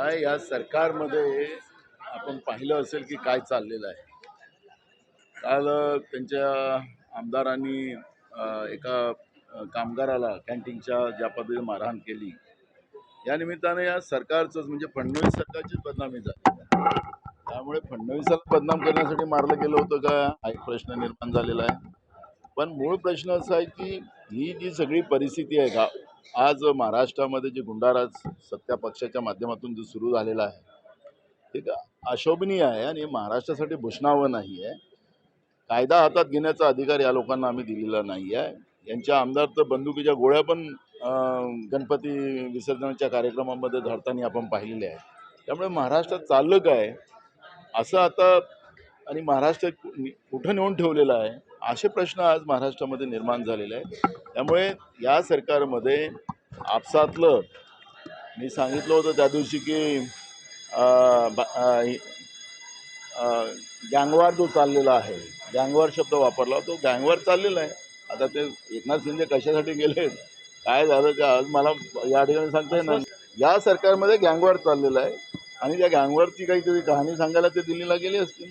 काय या सरकारमध्ये आपण पाहिलं असेल की काय चाललेलं आहे. काल त्यांच्या आमदारांनी एका कामगाराला कॅन्टीनच्या ज्या पद्धतीने मारहाण केली या निमित्ताने या सरकारचंच म्हणजे फडणवीस सरकारचीच बदनामी झाली. त्यामुळे फडणवीसाला बदनाम करण्यासाठी मारलं गेलं होतं का? हा एक प्रश्न निर्माण झालेला आहे. पण मूळ प्रश्न असा आहे की ही जी सगळी परिस्थिती आहे का आज महाराष्ट्रामध्ये जे गुंडाराज सत्ता पक्षाच्या माध्यमातून जो सुरू झालेला आहे ते अशोभनीय आहे आणि महाराष्ट्रासाठी भूषणावं नाही आहे. कायदा हातात घेण्याचा अधिकार या लोकांना आम्ही दिलेला नाही आहे. यांच्या आमदार तर बंदुकीच्या गोळ्या पण गणपती विसर्जनाच्या कार्यक्रमामध्ये धरताना आपण पाहिलेले आहे त्यामुळे महाराष्ट्रात चाललं काय? असं आता आणि महाराष्ट्र कुठं नेऊन ठेवलेलं आहे असे प्रश्न आज महाराष्ट्रामध्ये निर्माण झालेले आहेत. त्यामुळे या सरकारमध्ये आपसातलं मी सांगितलं होतं त्या दिवशी की गँगवार जो चाललेला आहे गँगवार शब्द वापरला तो गँगवार चाललेला आहे. आता ते एकनाथ शिंदे कशासाठी गेले काय झालं ते आज मला या ठिकाणी सांगता येणार या सरकारमध्ये गँगवार चाललेला आहे आणि त्या गँगवरची काहीतरी कहाणी सांगायला ते दिल्लीला गेले असतील.